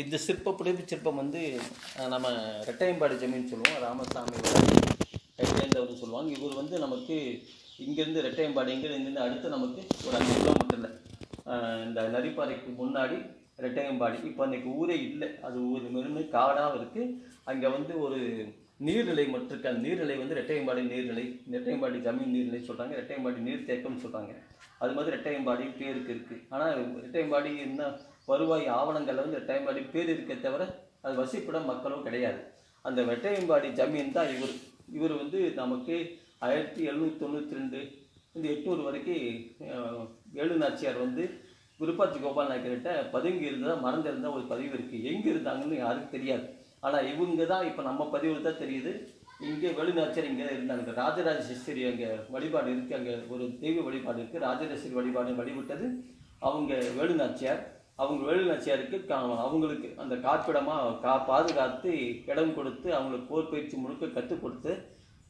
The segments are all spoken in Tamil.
இந்த சிற்ப புடைப்பு சிற்பம் வந்து நம்ம ரெட்டையம்பாடி ஜமீன் சொல்லுவோம் ராமசாமி கைத்தேர்ந்தவர்னு சொல்லுவாங்க. இவர் வந்து நமக்கு இங்கேருந்து ரெட்டையம்பாடி இங்கேருந்து அடுத்து நமக்கு ஒரு அஞ்சு கிலோமீட்டரில் இந்த நரிப்பாறைக்கு முன்னாடி ரெட்டையம்பாடி. இப்போ அன்றைக்கி ஊரே இல்லை. அது ஊர் வெறும் காடாக இருக்குது அங்கே வந்து ஒரு நீர்நிலை மட்டும் இருக்கு. அந்த நீர்நிலை வந்து ரெட்டையம்பாடி நீர்நிலை ரெட்டையம்பாடி ஜமீன் நீர்நிலை சொல்கிறாங்க ரெட்டையம்பாடி நீர் தேக்கம்னு சொல்கிறாங்க அது மாதிரி ரெட்டையம்பாடி பேருக்கு இருக்குது ஆனால் ரெட்டையம்பாடி என்ன வருவாய் ஆவணங்களில் வந்து ரெட்டையம்பாடி பேர் இருக்கே தவிர அது வசிப்பிடம் மக்களும் கிடையாது. அந்த வெட்டையம்பாடி ஜமீன் தான் இவர். இவர் வந்து நமக்கு ஆயிரத்தி எழுநூற்றி தொண்ணூற்றி ரெண்டு இந்த எட்நூறு வரைக்கும் அஹ், வேலு நாச்சியார் வந்து விருப்பாச்சி கோபால் நாயக்கர்கிட்ட பதுங்கி இருந்ததா மறந்திருந்த ஒரு பதிவு இருக்குது எங்கே இருந்தாங்கன்னு யாருக்கும் தெரியாது. ஆனால் இவங்க தான் இப்போ நம்ம பதிவில் தான் தெரியுது. இங்கே வேலுநாச்சியார் இங்கே இருந்தாங்க. ராஜராஜ சிஸ்திரி அங்கே வழிபாடு இருக்குது அங்கே ஒரு தெய்வ வழிபாடு இருக்குது ராஜராஜேஸ்வரி வழிபாடு வழிபட்டது அவங்க வேலுநாச்சியார். அவங்க வேலுநாச்சியாருக்கு கா அவங்களுக்கு அந்த காப்பிடமாக கா பாதுகாத்து இடம் கொடுத்து அவங்களுக்கு போர் பயிற்சி முழுக்க கற்றுக் கொடுத்து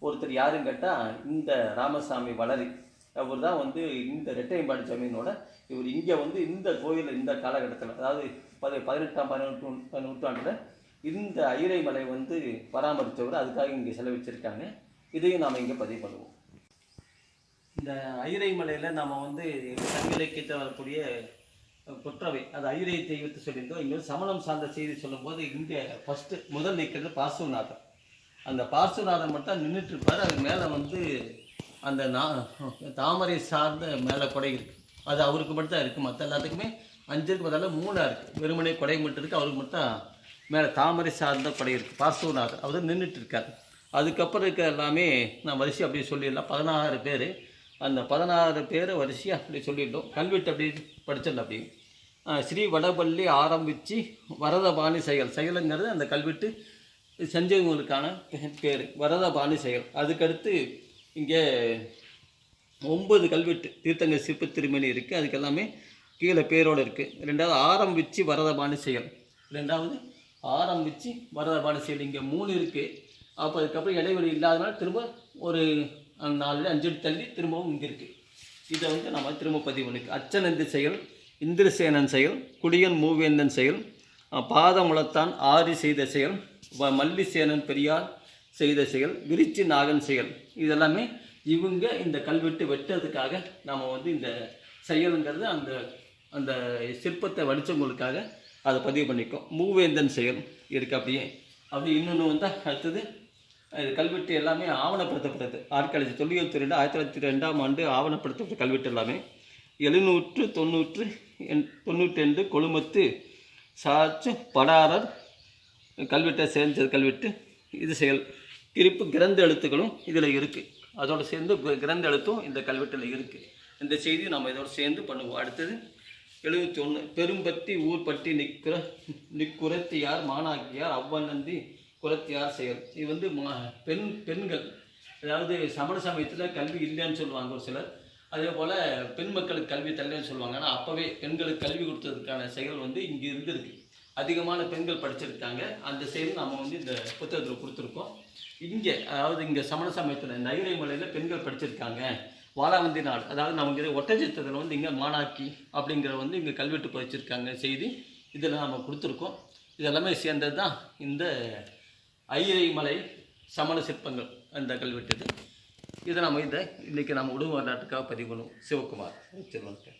ஒருத்தர் யாருன்னு கேட்டால் இந்த ராமசாமி வளரி. அவர் தான் வந்து இந்த ரெட்டையம்பாடி ஜமீனோட இவர். இங்கே வந்து இந்த கோயில் இந்த காலகட்டத்தில் அதாவது பதி பதினெட்டாம் பதினெட்டு நூற்றாண்டில் இந்த ஐரைமலை வந்து பராமரித்தவர். அதுக்காக இங்கே செலவிச்சிருக்காங்க. இதையும் நாம் இங்கே பதிவு பண்ணுவோம். இந்த ஐரைமலையில் நாம் வந்து சங்க வரக்கூடிய கொற்றவை. அது ஐரை தெய்வத்தை சொல்லியிருந்தோம். இங்கே சமணம் சார்ந்த செய்தி சொல்லும்போது இங்கே ஃபஸ்ட்டு முதல் நிற்கிறது பார்சுவநாதர். அந்த பார்சுவநாதர் மட்டும் நின்றுட்டு இருப்பார் அது மேலே வந்து அந்த நா தாமரை சார்ந்த மேலே கொடை இருக்குது அது அவருக்கு மட்டும் தான் இருக்குது மற்ற எல்லாத்துக்குமே அஞ்சுக்கு பதிலாக மூணாக இருக்குது வெறுமனே கொடை மட்டும் இருக்குது அவருக்கு மட்டும் மேலே தாமரை சார்ந்த கொடை இருக்குது பார்சுவநாதர். அவர் நின்றுட்டு இருக்கார் அதுக்கப்புறம் இருக்க எல்லாமே நான் வரிசை அப்படியே சொல்லிடலாம். பதினாறு பேர். அந்த பதினாறு பேரை வரிசையாக அப்படி சொல்லிட்டோம். கல்வெட்டு அப்படி படித்தேன் அப்படி. ஸ்ரீ வடபள்ளி ஆரம்பித்து வரதபாணி செயல். செயலுங்கிறது அந்த கல்வெட்டு செஞ்சவங்களுக்கான பேர். வரதபாணி செயல். அதுக்கடுத்து இங்கே ஒன்பது கல்வெட்டு தீர்த்தங்க சிற்ப திருமணி இருக்குது அதுக்கு எல்லாமே கீழே பேரோடு இருக்குது ரெண்டாவது ஆரம்பித்து வரதபாணி செயல். ரெண்டாவது ஆரம்பித்து வரதபாணி செயல். இங்கே மூணு இருக்குது அப்போ அதுக்கப்புறம் இடைவெளி இல்லாதனால திரும்ப ஒரு நாலு அஞ்சு தள்ளி திரும்பவும் இங்கே இருக்குது இதை வந்து நம்ம திரும்ப பதிவு பண்ணிக்கு அச்சனந்தி செயல் இந்திரசேனன் செயல் குடியன் மூவேந்தன் செயல் பாதமுளத்தான் ஆரி செய்த செயல் வ- மல்லிசேனன் பெரியார் செய்த செயல் விரிச்சி நாகன் செயல். இதெல்லாமே இவங்க இந்த கல்வெட்டு வெட்டுறதுக்காக நாம் வந்து இந்த செயலுங்கிறது அந்த அந்த சிற்பத்தை வடித்தவங்களுக்காக அதை பதிவு பண்ணிக்கோம் மூவேந்தன் செயல் இருக்கு அப்படியே. அப்படி இன்னொன்று வந்தால் அடுத்தது கல்வெட்டு எல்லாமே ஆவணப்படுத்தப்பட்டது. ஆர்காலஜி தொல்லியல் துறையில் ஆயிரத்தி தொள்ளாயிரத்தி ரெண்டாம் ஆண்டு ஆவணப்படுத்தப்பட்ட கல்வெட்டு எல்லாமே. எழுநூற்று தொண்ணூற்று எண் தொண்ணூற்றி ரெண்டு கொழுமத்து சாச்சு படாரர் கல்வெட்டை சேர்ந்த கல்வெட்டு. இது செயல் குறிப்பு கிரந்த எழுத்துக்களும் இதில் இருக்குது அதோடு சேர்ந்து கிரந்த எழுத்தும் இந்த கல்வெட்டில் இருக்குது இந்த செய்தி நம்ம இதோடு சேர்ந்து பண்ணுவோம். அடுத்தது எழுபத்தி ஒன்று பெரும்பத்தி ஊர்பட்டி நிற்குற நிற்குரத்தியார் மாணாக்கியார் அவ்வநந்தி குலத்தியார் செயல். இது வந்து மா பெண் பெண்கள். அதாவது சமண சமயத்தில் கல்வி இல்லைன்னு சொல்லுவாங்க ஒரு சிலர். அதே போல் பெண் மக்களுக்கு கல்வி தரலன்னு சொல்லுவாங்க. ஆனால் அப்போவே பெண்களுக்கு கல்வி கொடுத்ததுக்கான செயல் வந்து இங்கே இருந்திருக்கு. அதிகமான பெண்கள் படிச்சிருக்காங்க. அந்த செயல் நம்ம வந்து இந்த புத்தகத்தில் கொடுத்துருக்கோம். இங்கே அதாவது இங்கே சமண சமயத்தில் நைரை மலையில் பெண்கள் படிச்சிருக்காங்க. வாழாவந்தி நாடு. அதாவது நமக்கு ஒட்டச்சித்தத்தில் வந்து இங்கே மாணாக்கி அப்படிங்கிற வந்து இங்கே கல்வெட்டு பதிச்சிருக்காங்க செய்தி. இதில் நம்ம கொடுத்துருக்கோம். இதெல்லாமே சேர்ந்தது தான் இந்த ஐயரை மலை சமண சிற்பங்கள் அந்த கல்வெட்டு இது இதை நம்ம இதை இன்றைக்கி நம்ம உடல் வரலாற்றுக்காக பதிவு பண்ணுவோம். சிவகுமார் செல்வன்ட்டு